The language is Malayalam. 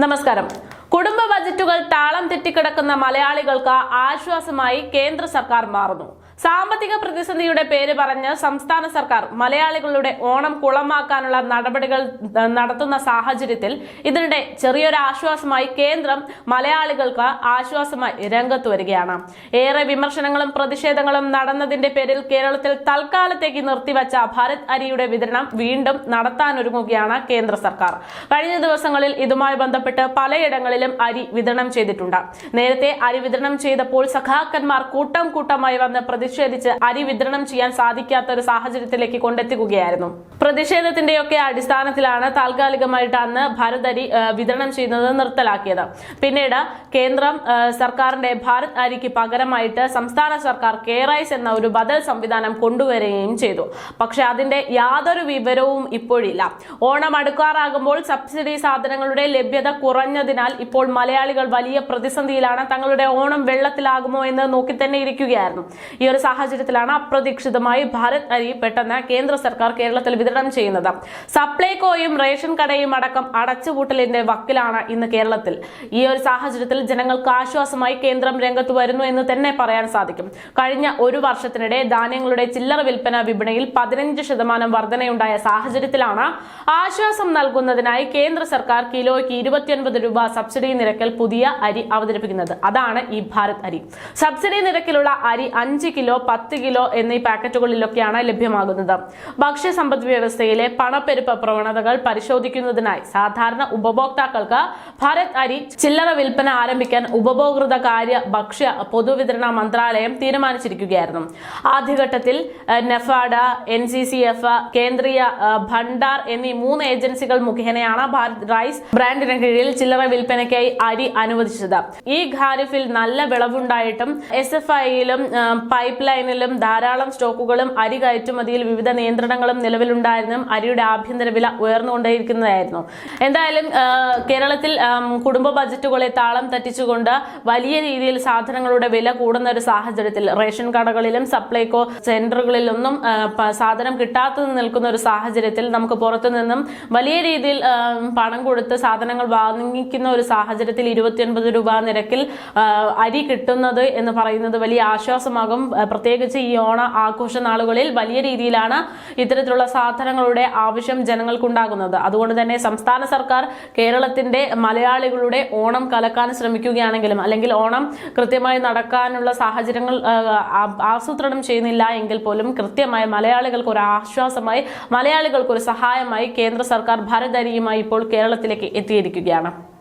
നമസ്കാരം. കുടുംബ ബജറ്റുകൾ താളം തെറ്റിക്കിടക്കുന്ന മലയാളികൾക്ക് ആശ്വാസമായി കേന്ദ്ര സർക്കാർ മാറുന്നു. സാമ്പത്തിക പ്രതിസന്ധിയുടെ പേര് പറഞ്ഞ് സംസ്ഥാന സർക്കാർ മലയാളികളുടെ ഓണം കുളമാക്കാനുള്ള നടപടികൾ നടത്തുന്ന സാഹചര്യത്തിൽ ഇതിനിടെ ചെറിയൊരു ആശ്വാസമായി കേന്ദ്രം മലയാളികൾക്ക് ആശ്വാസമായി രംഗത്ത് വരികയാണ്. ഏറെ വിമർശനങ്ങളും പ്രതിഷേധങ്ങളും നടന്നതിന്റെ പേരിൽ കേരളത്തിൽ തൽക്കാലത്തേക്ക് നിർത്തിവച്ച ഭാരത് അരിയുടെ വിതരണം വീണ്ടും നടത്താനൊരുങ്ങുകയാണ് കേന്ദ്ര സർക്കാർ. കഴിഞ്ഞ ദിവസങ്ങളിൽ ഇതുമായി ബന്ധപ്പെട്ട് പലയിടങ്ങളിലും അരി വിതരണം ചെയ്തിട്ടുണ്ട്. നേരത്തെ അരി വിതരണം ചെയ്തപ്പോൾ സഖാക്കന്മാർ കൂട്ടം കൂട്ടമായി വന്ന് പ്രതിഷേധിച്ച് അരി വിതരണം ചെയ്യാൻ സാധിക്കാത്ത ഒരു സാഹചര്യത്തിലേക്ക് കൊണ്ടെത്തിക്കുകയായിരുന്നു. പ്രതിഷേധത്തിന്റെയൊക്കെ അടിസ്ഥാനത്തിലാണ് താൽക്കാലികമായിട്ട് അന്ന് ഭാരത് അരി വിതരണം ചെയ്യുന്നത് നിർത്തലാക്കിയത്. പിന്നീട് കേന്ദ്രം സർക്കാരിന്റെ ഭാരത് അരിക്ക് പകരമായിട്ട് സംസ്ഥാന സർക്കാർ കെ റൈസ് എന്ന ഒരു ബദൽ സംവിധാനം കൊണ്ടുവരികയും ചെയ്തു. പക്ഷെ അതിന്റെ യാതൊരു വിവരവും ഇപ്പോഴില്ല. ഓണം അടുക്കാറാകുമ്പോൾ സബ്സിഡി സാധനങ്ങളുടെ ലഭ്യത കുറഞ്ഞതിനാൽ ഇപ്പോൾ മലയാളികൾ വലിയ പ്രതിസന്ധിയിലാണ് തങ്ങളുടെ ഓണം വെള്ളത്തിലാകുമോ എന്ന് നോക്കി തന്നെ ഇരിക്കുകയായിരുന്നു ഈ ഒരു സാഹചര്യത്തിലാണ് അപ്രതീക്ഷിതമായി ഭാരത് അരി പെട്ടെന്ന് കേന്ദ്ര സർക്കാർ കേരളത്തിൽ വിതരണം ചെയ്യുന്നത്. സപ്ലൈകോയും റേഷൻ കടയും അടക്കം അടച്ചുപൂട്ടലിന്റെ വക്കിലാണ് ഇന്ന് കേരളത്തിൽ. ഈ ഒരു സാഹചര്യത്തിൽ ജനങ്ങൾക്ക് ആശ്വാസമായി കേന്ദ്രം രംഗത്ത് വരുന്നു എന്ന് തന്നെ പറയാൻ സാധിക്കും. കഴിഞ്ഞ ഒരു വർഷത്തിനിടെ ധാന്യങ്ങളുടെ ചില്ലറ വിൽപ്പന വിപണിയിൽ പതിനഞ്ച് ശതമാനം വർധനയുണ്ടായ സാഹചര്യത്തിലാണ് ആശ്വാസം നൽകുന്നതിനായി കേന്ദ്ര സർക്കാർ കിലോയ്ക്ക് ഇരുപത്തിയൊൻപത് രൂപ സബ്സിഡി നിരക്കിൽ പുതിയ അരി അവതരിപ്പിക്കുന്നത്. അതാണ് ഈ ഭാരത് അരി. സബ്സിഡി നിരക്കിലുള്ള അരി അഞ്ച് കിലോ പത്ത് കിലോ എന്നീ പാക്കറ്റുകളിലൊക്കെയാണ് ലഭ്യമാകുന്നത്. ഭക്ഷ്യ സമ്പദ് വ്യവസ്ഥയിലെ പണപ്പെരുപ്പ പ്രവണതകൾ പരിശോധിക്കുന്നതിനായി സാധാരണ ഉപഭോക്താക്കൾക്ക് ഭാരത് അരി ചില്ലറ വിൽപ്പന ആരംഭിക്കാൻ ഉപഭോക്തൃ കാര്യ ഭക്ഷ്യ പൊതുവിതരണ മന്ത്രാലയം തീരുമാനിച്ചിരിക്കുകയായിരുന്നു. ആദ്യഘട്ടത്തിൽ NAFED N C C F Kendriya Bhandar എന്നീ മൂന്ന് ഏജൻസികൾ മുഖേനയാണ് ഭാരത് റൈസ് ബ്രാൻഡിന് കീഴിൽ ചില്ലറ വിൽപ്പനയ്ക്കായി അരി അനുവദിച്ചത്. ഈ ഖാരിഫിൽ നല്ല വിളവുണ്ടായിട്ടും എസ് എഫ് ഐയിലും ലൈനിലും ധാരാളം സ്റ്റോക്കുകളും അരി കയറ്റുമതിയിൽ വിവിധ നിയന്ത്രണങ്ങളും നിലവിലുണ്ടായിരുന്നും അരിയുടെ ആഭ്യന്തര വില ഉയർന്നുകൊണ്ടേയിരിക്കുന്നതായിരുന്നു. എന്തായാലും കേരളത്തിൽ കുടുംബ ബജറ്റുകളെ താളം തെറ്റിച്ചുകൊണ്ട് വലിയ രീതിയിൽ സാധനങ്ങളുടെ വില കൂടുന്ന ഒരു സാഹചര്യത്തിൽ റേഷൻ കടകളിലും സപ്ലൈകോ സെന്ററുകളിലൊന്നും സാധനം കിട്ടാതെ നിൽക്കുന്ന ഒരു സാഹചര്യത്തിൽ നമുക്ക് പുറത്തു നിന്നും വലിയ രീതിയിൽ പണം കൊടുത്ത് സാധനങ്ങൾ വാങ്ങിക്കുന്ന ഒരു സാഹചര്യത്തിൽ ഇരുപത്തിയൊൻപത് രൂപ നിരക്കിൽ അരി കിട്ടുന്നത് എന്ന് പറയുന്നത് വലിയ ആശ്വാസമാകും പ്രത്യേകിച്ച് ഈ ഓണ ആഘോഷ നാളുകളിൽ വലിയ രീതിയിലാണ് ഇത്തരത്തിലുള്ള സാധനങ്ങളുടെ ആവശ്യം ജനങ്ങൾക്കുണ്ടാകുന്നത്. അതുകൊണ്ട് തന്നെ സംസ്ഥാന സർക്കാർ കേരളത്തിന്റെ മലയാളികളുടെ ഓണം കലക്കാൻ ശ്രമിക്കുകയാണെങ്കിലും അല്ലെങ്കിൽ ഓണം കൃത്യമായി നടക്കാനുള്ള സാഹചര്യങ്ങൾ ആസൂത്രണം ചെയ്യുന്നില്ല എങ്കിൽ പോലും കൃത്യമായി മലയാളികൾക്ക് ഒരു ആശ്വാസമായി മലയാളികൾക്ക് ഒരു സഹായമായി കേന്ദ്ര സർക്കാർ ഭരതരിയുമായി ഇപ്പോൾ കേരളത്തിലേക്ക് എത്തിയിരിക്കുകയാണ്.